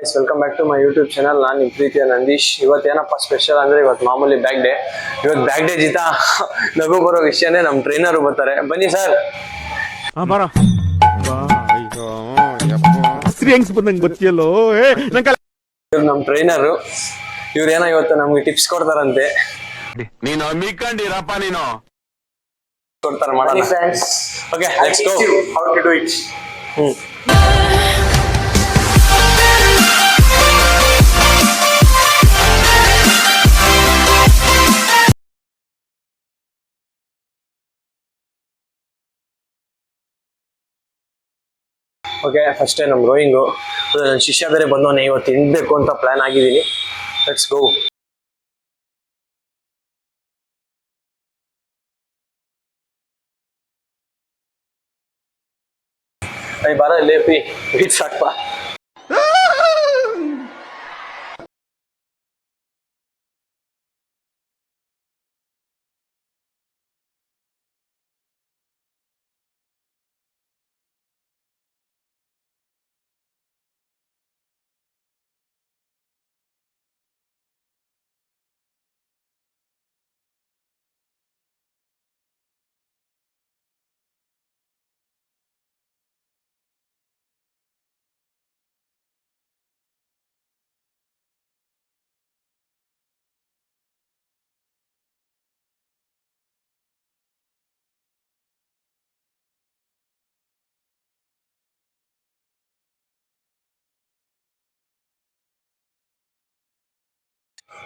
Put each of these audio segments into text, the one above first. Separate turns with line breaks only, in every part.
Guys welcome back to my YouTube channel ನಾನು ನಿಮ್ಮ ಪ್ರೀತಿಯ ನಂದೀಶ್. ಇವತ್ತು ಏನಪ್ಪ ಸ್ಪೆಷಲ್ ಅಂದ್ರೆ ಇವತ್ತು ಮಾಮೂಲಿ ಬ್ಯಾಗ್ ಡೇ ಇವತ್ತು ಬ್ಯಾಗ್ ಡೇ ಜಿತಾ. ನಗು ಬರೋ ವಿಷಯನೇ ನಮ್ಮ ಟ್ರೈನರು ಬರ್ತಾರೆ. ಬನ್ನಿ ಸರ್
ಸ್ತ್ರೀ ಹೆಂಗ್ಸ್ ಬಂದಂಗೆ ಗೊತ್ತಿಯಲ್ಲೋ?
ಇವ್ರು ನಮ್ಮ ಟ್ರೈನರು ಇವ್ರು ಏನೋ ಇವತ್ತು ನಮ್ಗೆ ಟಿಪ್ಸ್ ಕೊಡ್ತಾರಂತೆ.
ನೀನು ಮಿಕ್ಕಂಡಿರಪ್ಪ ನೀನು.
ಕೊಡ್ತಾರೆ ಮಾಡೋಣ. Okay let's go
how to do it.
ಹ್ಮ್. ಓಕೆ ಫಸ್ಟೇ ನಮ್ಮ ಗೋಯಿಂಗು ನನ್ನ ಶಿಷ್ಯ ಬೇರೆ ಇವತ್ತು ತಿನ್ನಬೇಕು ಅಂತ ಪ್ಲಾನ್ ಆಗಿದ್ದೀನಿ. ಲೆಟ್ಸ್ ಗೋ ಐ ಬಾರ ಲೇಪಿ ಬೀಟ್ ಸಾಕ್ಪ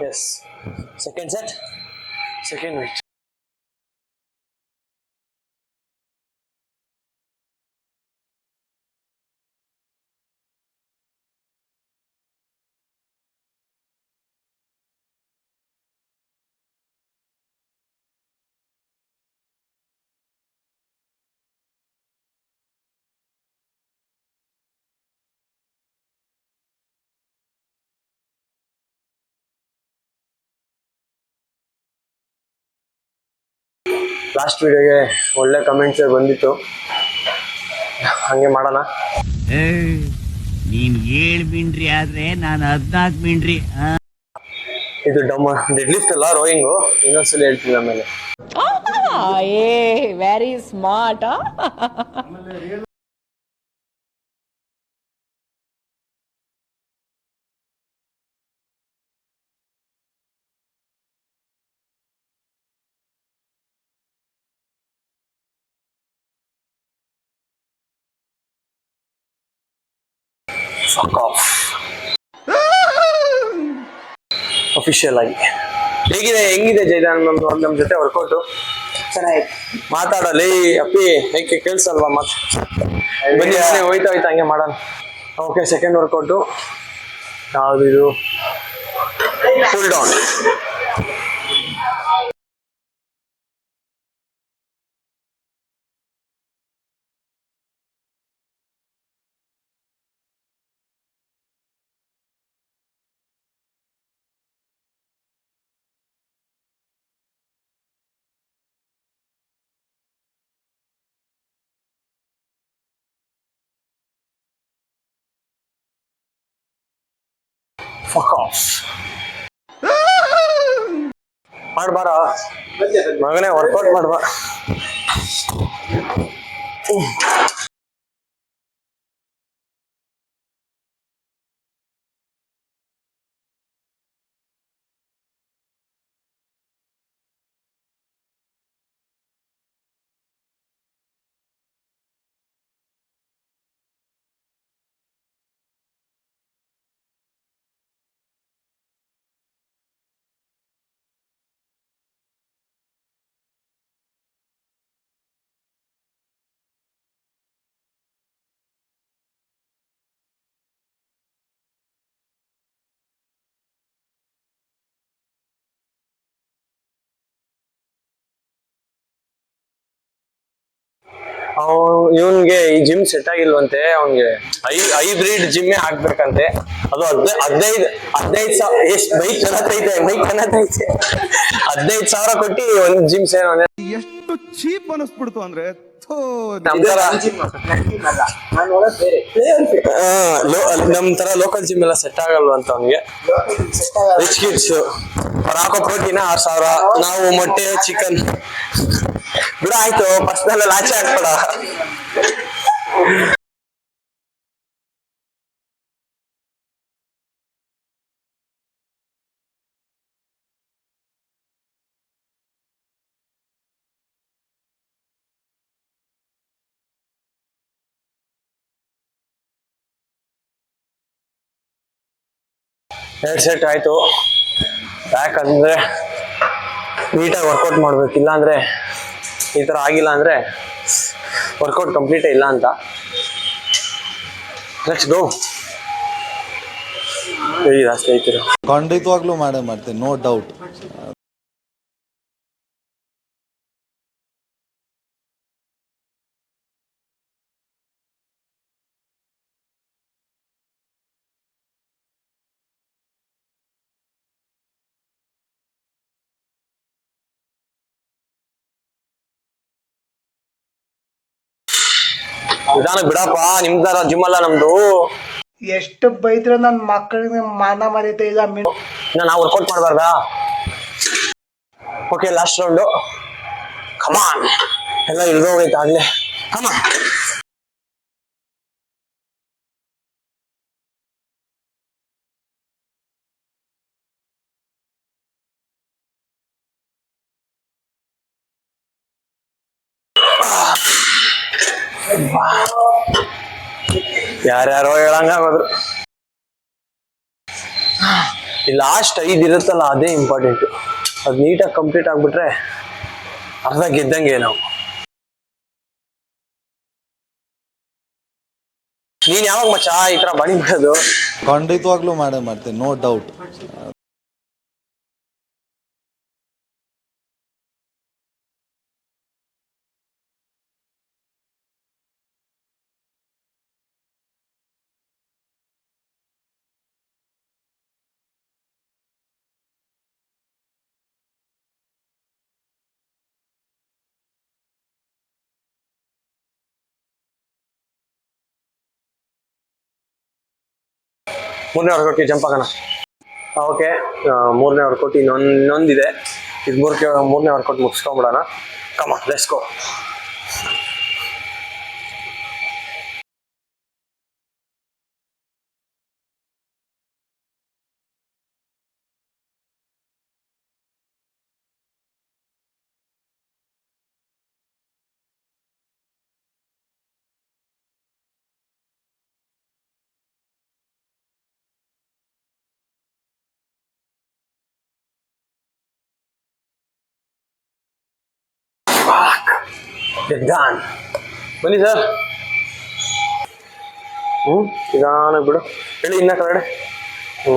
ಎಸ್ ಸೆಕೆಂಡ್ ಸೆಟ್ ಸೆಕೆಂಡ್ ವೀಟ್ ಲಾಸ್ಟ್ ವಿಡಿಯೋಗೆ ಒಳ್ಳೆ ಕಮೆಂಟ್ಸ್ ಬಂದಿತ್ತು. ಹಂಗೆ ಮಾಡೋಣ.
ನೀನು ಏಳು ಮಿಂಡ್ರಿ ಆದ್ರೆ ನಾನು ಹದಿನಾಲ್ಕು ಮಿಂಡ್ರಿ?
ಇದು ಡಮ್ಮ ಡೆಡ್ ಲಿಫ್ಟ್ ಅಲ್ಲ ರೋಯಿಂಗು ಇನ್ನೊಂದ್ಸಲ ಹೇಳ್ತೀನಿ ಆಮೇಲೆ.
ವೆರಿ eh,
ಫಕ್ ಆಫ್ ಅಫಿಷಿಯಲ್ ಆಗಿ. ಹೇಗಿದೆ ಹೆಂಗಿದೆ ಜೈದಾನ್ ನಮ್ಮ ನಮ್ಮ ಜೊತೆ ವರ್ಕೌಟು
ಚೆನ್ನಾಗಿ
ಮಾತಾಡಲಿ ಅಪ್ಪಿ ಹೇಗೆ ಕೇಳಿಸಲ್ವಾ ಮಾತು? ಬನ್ನಿ ಹೋಯ್ತಾ ಹೋಯ್ತಾ ಹಂಗೆ ಮಾಡೋಣ. ಓಕೆ ಸೆಕೆಂಡ್ ವರ್ಕೌಟು ಯಾವುದು ಇದು? ಫುಲ್ ಡೌನ್ ಫಕ್ ಆಫ್ ಮಾಡ್ಬಾರ. ಮಗನೇ ವರ್ಕೌಟ್ ಮಾಡ್ಬಾ. ಇವನ್ಗೆ ಈ ಜಿಮ್ ಸೆಟ್ ಆಗಿಲ್ವಂತೆ, ಅವನ್ಗೆ ಐ ಹೈಬ್ರಿಡ್ ಜಿಮ್ ಹಾಕ್ಬೇಕಂತೆ. ಅದು ಹದ್ನೈ, ಹದಿನೈದು ಹದಿನೈದು ಸಾವಿರ ಎಷ್ಟು, ಬೈಕ್ ಕನತೈತೆ ಬೈಕ್ ಕನತೈತೆ ಹದಿನೈದು ಸಾವಿರ ಕೊಟ್ಟು ಒಂದ್ ಜಿಮ್ ಸೇರೋನೆ
ಎಷ್ಟು ಚೀಪ್ ಅನಿಸ್ಬಿಡ್ತು ಅಂದ್ರೆ ಥೋ
ನಮ್ ತರ ಲೋಕಲ್ ಜಿಮ್ ಎಲ್ಲ ಸೆಟ್ ಆಗಲ್ವ ಅಂತ ಅವ್ನಿಗೆ. ರಿಚ್ ಕಿಡ್ಸ್ ಅವ್ರು ಹಾಕೋ ಪ್ರೋಟೀನ್? ಆರ್ ಸಾವಿರ. ನಾವು ಮೊಟ್ಟೆ ಚಿಕನ್ ಬಿಡ ಆಯ್ತು. ಪರ್ಸನಲ್ ಆಚೆ ಹಾಕ್ಬೇಡ. ಎರಡ್ ಸೆಟ್ ಆಯಿತು. ಯಾಕಂದರೆ ನೀಟಾಗಿ ವರ್ಕೌಟ್ ಮಾಡ್ಬೇಕು. ಇಲ್ಲಾಂದರೆ ಈ ಥರ ಆಗಿಲ್ಲ ಅಂದರೆ ವರ್ಕೌಟ್ ಕಂಪ್ಲೀಟೇ ಇಲ್ಲ ಅಂತ. ಲೆಟ್ಸ್ ಗೋ
ಖಂಡಿತವಾಗ್ಲೂ ಮಾಡೇ ಮಾಡ್ತೀನಿ. ನೋ ಡೌಟ್
ನಿಧಾನ ಬಿಡಪ್ಪ ನಿಮ್ದಾರ ಜಿಮ್ ಅಲ್ಲ ನಮ್ದು.
ಎಷ್ಟು ಬೈದ್ರೆ ನನ್ನ ಮಕ್ಕಳಿಗೆ ಮಾನ ಮರೀತಾ ಇಲ್ಲ ಮೀನು
ಇನ್ನ ನಾವು workout ಮಾಡಬಾರ್ದಾ? Okay last round come on ಎಲ್ಲ ಇಳ್ದೋಗೈತೆ ಆಗ್ಲೇ. ಕಮಾನ್ ಯಾರ್ಯಾರೋ ಹೇಳಂಗಾಗೋದ್ರು. ಈ ಲಾಸ್ಟ್ ಐದು ಇರುತ್ತಲ್ಲ, ಅದೇ ಇಂಪಾರ್ಟೆಂಟ್ ಅದು ನೀಟಾಗಿ ಕಂಪ್ಲೀಟ್ ಆಗಿಬಿಟ್ರೆ ಅರ್ಧ ಗೆದ್ದಂಗೆ ನಾವು ನೀನ್ ಯಾವಾಗ ಮಚ್ಚ ಈ ತರ ಬಡಿ ಮಾಡೋದು
ಖಂಡಿತವಾಗ್ಲೂ ಮಾಡೇ ಮಾಡ್ತೀನಿ ನೋ ಡೌಟ್
ಮೂರನೇ ವರ್ಕೌಟ್ಗೆ ಜಂಪ್ ಆಗೋಣ ಓಕೆ ಮೂರನೇ ವರ್ಕೌಟ್ ಇನ್ನೊಂದು, ಇನ್ನೊಂದಿದೆ. ಇದು ಮೂರಕ್ಕೆ ಮೂರನೇ ವರ್ಕೌಟ್ ಮುಗಿಸ್ಕೊಂಬಿಡೋಣ. ಕಮ ಲೆಟ್ಸ್ ಡನ್ ಬನ್ನಿ ಸರ್. ಹ್ಞೂ ನಿಧಾನ ಬಿಡು ಹೇಳಿ ಇನ್ನ ಕಡೆ ಹ್ಞೂ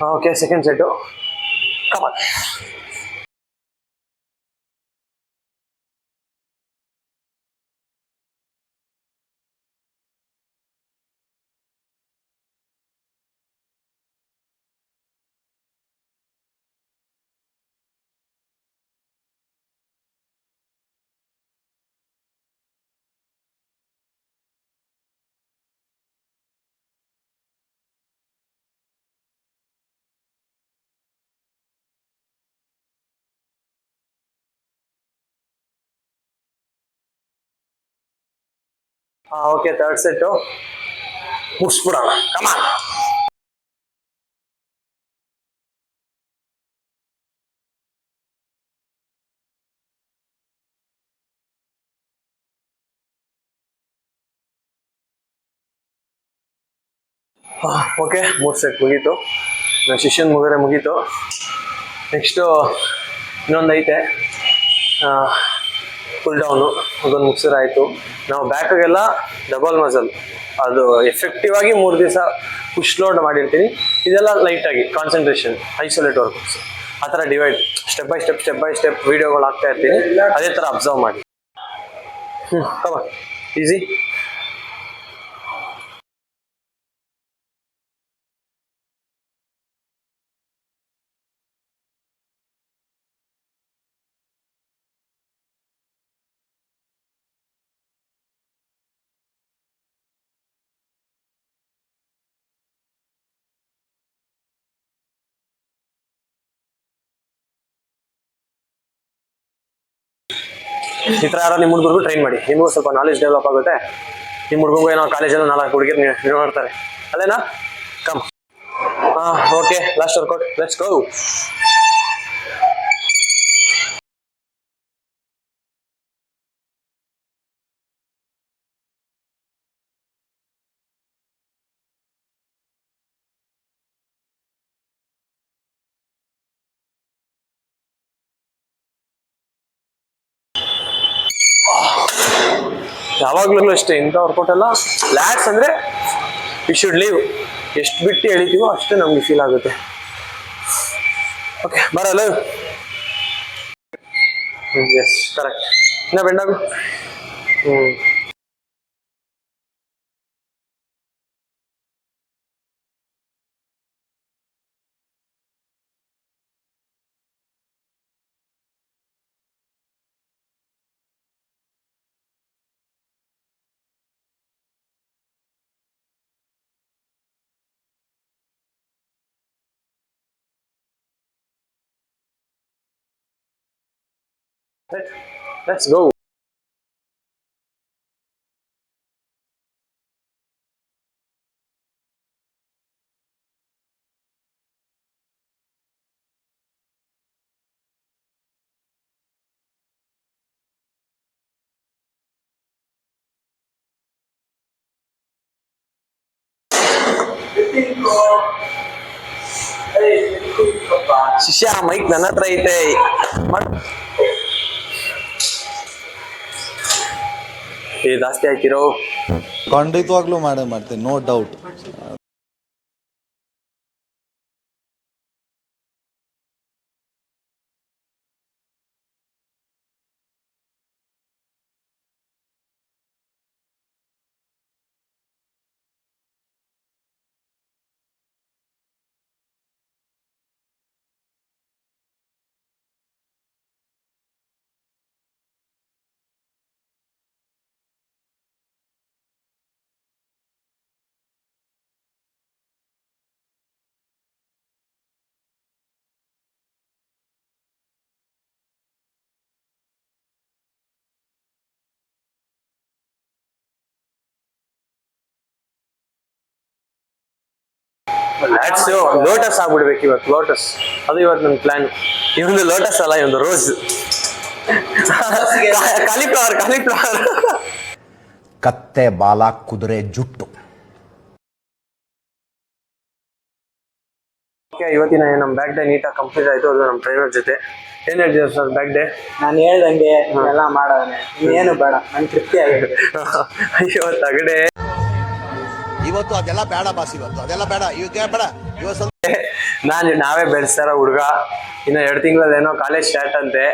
okay second set come on okay third set ಮುಗಿಸ್ಬಿಡೋಣ come on okay ಮೂರು ಸೆಟ್ ಮುಗೀತು. ನನ್ನ ಶಿಷ್ಯನ್ ಮುಗಿದ್ರೆ ಮುಗೀತು. ನೆಕ್ಸ್ಟು ಇನ್ನೊಂದು ಐತೆ ಫುಲ್ ಡೌನು ಅದೊಂದು ಮುಗಿಸಿದ್ರೆ ಆಯಿತು. ನಾವು ಬ್ಯಾಕಾಗೆಲ್ಲ ಡಬಲ್ ಮಸಲ್ ಅದು ಎಫೆಕ್ಟಿವ್ ಆಗಿ ಮೂರು ದಿವಸ ಪುಷ್ ಲೋಡ್ ಮಾಡಿರ್ತೀನಿ. ಇದೆಲ್ಲ ಲೈಟಾಗಿ ಕಾನ್ಸಂಟ್ರೇಷನ್ ಐಸೋಲೇಟ್ ವರ್ಕ್ಸ್ ಆ ಥರ divide step by step step by step ವೀಡಿಯೋಗಳು ಹಾಕ್ತಾ ಇರ್ತೀನಿ. ಅದೇ ಥರ ಅಬ್ಸರ್ವ್ ಮಾಡಿ. ಹ್ಞೂ ಈಸಿ ಈ ಥರ ಯಾರೋ ನಿಮ್ಮ ಹುಡುಗರಿಗೂ ಟ್ರೈನ್ ಮಾಡಿ. ನಿಮಗೂ ಸ್ವಲ್ಪ ನಾಲೆಜ್ ಡೆವಲಪ್ ಆಗುತ್ತೆ. ನಿಮ್ಮ ಹುಡುಗರಿಗೂ ಏನೋ ಕಾಲೇಜಲ್ಲಿ ನಾಲ್ಕು ಹುಡುಗಿರು ನೀವು ನೋಡ್ತಾರೆ. ಅಲ್ಲೇನಾ? ಕಮ್ ಹಾಂ okay last workout let's go ಯಾವಾಗ್ಲೂ ಅಷ್ಟೇ ಇಂಥ ವರ್ಕೌಟ್ ಎಲ್ಲ ಲ್ಯಾಕ್ಸ್ ಅಂದ್ರೆ ವಿ ಶುಡ್ ಲೀವ್ ಎಷ್ಟು ಬಿಟ್ಟು ಎಳಿತೀವೋ ಅಷ್ಟೇ ನಮ್ಗೆ ಫೀಲ್ ಆಗುತ್ತೆ. ಓಕೆ ಬರಲ್ಲ. ಎಸ್ ಕರೆಕ್ಟ್ ಇನ್ನ ಬೆಂಡಾಗು ಹ್ಞೂ ಲೆಟ್ಸ್ ಗೋ ಶಿಷ್ಯ ಮೈಕ್ ನನ್ನ ಹತ್ರ ಐತೆ ಏ ಜಾಸ್ತಿ ಹಾಕಿರೋ?
ಖಂಡಿತವಾಗ್ಲೂ ಮಾಡೇ ಮಾಡ್ತೀನಿ ನೋ ಡೌಟ್
ಲ್ಯಾಟ್ಸ್ ಲೋಟಸ್ ಆಗ್ಬಿಡ್ಬೇಕು ಇವತ್ತು ಲೋಟಸ್ ಅದು ಇವತ್ತು ನನ್ನ ಪ್ಲಾನ್ ಇವೊಂದು ಲೋಟಸ್ ಅಲ್ಲ ಇವೊಂದು ರೋಸ್ ಕಾಲಿಫ್ಲವರ್ ಕಾಲಿಫ್ಲವರ್
ಕತ್ತೆ ಬಾಲ ಕುದುರೆ ಜುಟ್ಟು.
ಓಕೆ ಇವತ್ತಿನ ನಮ್ಮ ಬ್ಯಾಕ್ ಡೇ ನೀಟಾಗಿ ಕಂಪ್ಲೀಟ್ ಆಯಿತು ಅದು ನಮ್ಮ ಟ್ರೈನರ್ ಜೊತೆ. ಏನ್ ಹೇಳ್ತೀವಿ ಸರ್ ಬ್ಯಾಕ್ ಡೇ
ನಾನು ಹೇಳ್ದಂಗೆ ಎಲ್ಲ ಮಾಡೋಣ ಇನ್ನೇನು ಬೇಡ ನನ್ ತೃಪ್ತಿ ಆಗಿದೆ.
ಅಯ್ಯೋ ತಗಡೆ.
ಇವತ್ತು ಅದೆಲ್ಲ ಬೇಡ ಬಾಸ್ ಇವತ್ತು ಅದೆಲ್ಲ ಬೇಡ. ಈಗ ಬೇಡ. ಇವತ್ತು ಸ್ವಲ್ಪ
ನಾನು ನಾವೇ ಬೆಳೆಸ್ತಾರ ಹುಡುಗ. ಇನ್ನು ಎರಡು ತಿಂಗಳಲ್ಲಿ ಏನೋ ಕಾಲೇಜ್ ಸ್ಟಾರ್ಟ್ ಅಂತೆ.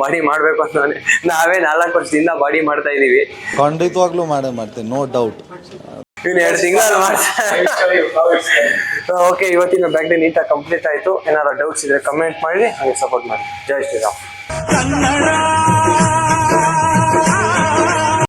ಬಾಡಿ ಮಾಡಬೇಕು ಅಂತಾನೆ ನಾವೇ ನಾಲ್ಕು ವರ್ಷದಿಂದ ಬಾಡಿ ಮಾಡ್ತಾ ಇದೀವಿ.
ಖಂಡಿತವಾಗ್ಲೂ ಮಾಡೇ ಮಾಡ್ತೀನಿ ನೋ ಡೌಟ್
ಇನ್ನು ಎರಡು ತಿಂಗಳಲ್ಲಿ ಮಾಡ್ತಾ ಓಕೆ ಇವತ್ತಿನ ಬ್ಯಾಕ್ ಡೇ ನೀಟಾಗಿ ಕಂಪ್ಲೀಟ್ ಆಯ್ತು. ಏನಾದ್ರು ಡೌಟ್ಸ್ ಇದ್ರೆ ಕಮೆಂಟ್ ಮಾಡಿ ಹಾಗೆ ಸಪೋರ್ಟ್ ಮಾಡಿ. ಜೈ ಶ್ರೀರಾಮ್.
ಕನ್ನಡ